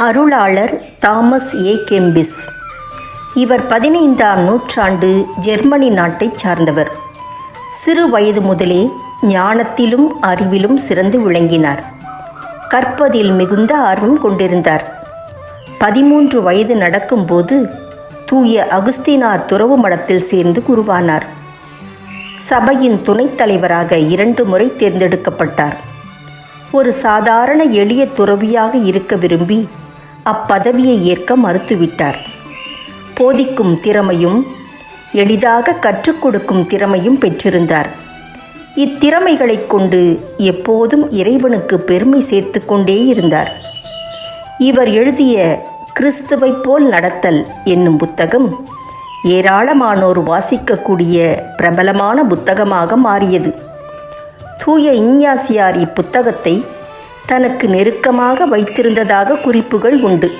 அருளாளர் தாமஸ் ஏ. கெம்பிஸ். இவர் பதினைந்தாம் நூற்றாண்டு ஜெர்மனி நாட்டைச் சார்ந்தவர். சிறு வயது முதலே ஞானத்திலும் அறிவிலும் சிறந்து விளங்கினார். கற்பதில் மிகுந்த ஆர்வம் கொண்டிருந்தார். பதிமூன்று வயது நடக்கும்போது தூய அகுஸ்தினார் துறவு மடத்தில் சேர்ந்து குருவானார். சபையின் துணைத் தலைவராக இரண்டு முறை தேர்ந்தெடுக்கப்பட்டார். ஒரு சாதாரண எளிய துறவியாக இருக்க விரும்பி அப்பதவியை ஏற்க மறுத்துவிட்டார். போதிக்கும் திறமையும் எளிதாக கற்றுக் கொடுக்கும் திறமையும் பெற்றிருந்தார். இத்திறமைகளைக் கொண்டு எப்போதும் இறைவனுக்கு பெருமை சேர்த்து கொண்டே இருந்தார். இவர் எழுதிய கிறிஸ்துவைப் போல் நடத்தல் என்னும் புத்தகம் ஏராளமானோர் வாசிக்கக்கூடிய பிரபலமான புத்தகமாக மாறியது. தூய இஞ்ஞாசியார் இப்புத்தகத்தை தனக்கு நெருக்கமாக வைத்திருந்ததாக குறிப்புகள் உண்டு.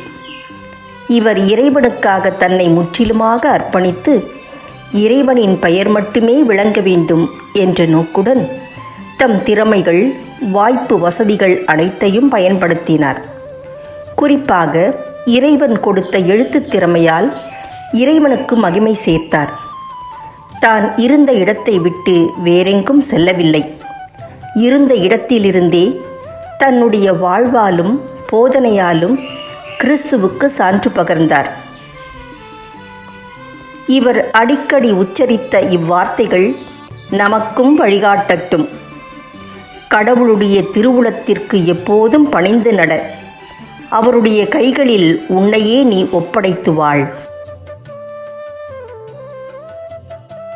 இவர் இறைவனுக்காக தன்னை முற்றிலுமாக அர்ப்பணித்து இறைவனின் பெயர் மட்டுமே விளங்க வேண்டும் என்ற நோக்குடன் தம் திறமைகள் வாய்ப்பு வசதிகள் அனைத்தையும் பயன்படுத்தினார். குறிப்பாக இறைவன் கொடுத்த எழுத்துத் திறமையால் இறைவனுக்கு மகிமை சேர்த்தார். தான் இருந்த இடத்தை விட்டு வேறெங்கும் செல்லவில்லை. இருந்த இடத்திலிருந்தே தன்னுடைய வாழ்வாலும் போதனையாலும் கிறிஸ்துவுக்கு சான்று பகர்ந்தார். இவர் அடிக்கடி உச்சரித்த இவ்வார்த்தைகள் நமக்கும் வழிகாட்டட்டும். கடவுளுடைய திருவுளத்திற்கு எப்போதும் பணிந்து நட. அவருடைய கைகளில் உன்னையே நீ ஒப்படைத்து வாழ்.